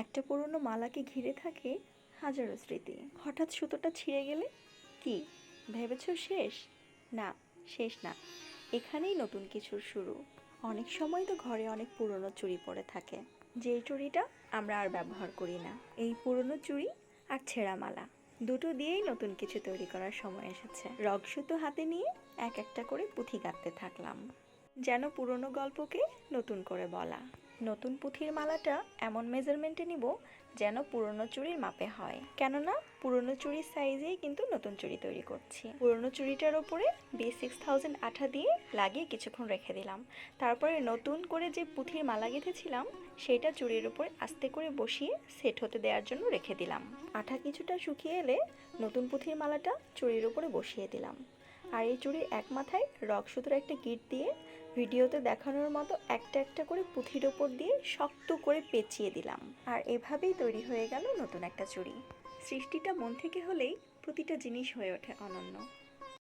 একটা পুরনো মালাকে ঘিরে থাকে হাজারো স্মৃতি। হঠাৎ সুতোটা ছিঁড়ে গেলে? কি, ভেবেছ শেষ? না শেষ না। এখানেই নতুন কিছুর শুরু। অনেক সময় তো ঘরে অনেক পুরনো চুড়ি পড়ে থাকে। যেই চুড়িটা আমরা আর ব্যবহার করি না। এই পুরনো চুড়ি আর ছেঁড়া মালা। দুটো দিয়েই নতুন কিছু তৈরি করার সময় এসেছে। রগ সুতো হাতে নিয়ে এক একটা করে পুঁথি গাঁথতে থাকলাম। যেন পুরনো গল্পকে নতুন করে বলা। নতুন পুঁথির মালাটা এমন মেজারমেন্টে নিব যেন পুরনো চুড়ির মাপে হয়। কেননা পুরনো চুড়ির সাইজেই কিন্তু নতুন চুড়ি তৈরি করছি। পুরনো চুড়িটার ওপরে বি সিক্স থাউজেন্ড আঠা দিয়ে লাগিয়ে কিছুক্ষণ রেখে দিলাম। তারপরে নতুন করে যে পুঁথির মালা গেঁথেছিলাম, সেটা চুড়ির উপরে আস্তে করে বসিয়ে সেট হতে দেওয়ার জন্য রেখে দিলাম। আঠা কিছুটা শুকিয়ে এলে নতুন পুঁথির মালাটা চুড়ির উপরে বসিয়ে দিলাম। আর এই চুড়ির এক মাথায় রক সুতোর একটা গিট দিয়ে ভিডিওতে দেখানোর মতো একটা একটা করে পুঁথির ওপর দিয়ে শক্ত করে পেঁচিয়ে দিলাম। আর এভাবেই তৈরি হয়ে গেল নতুন একটা চুড়ি। সৃষ্টিটা মন থেকে হলেই প্রতিটা জিনিস হয়ে ওঠে অনন্য।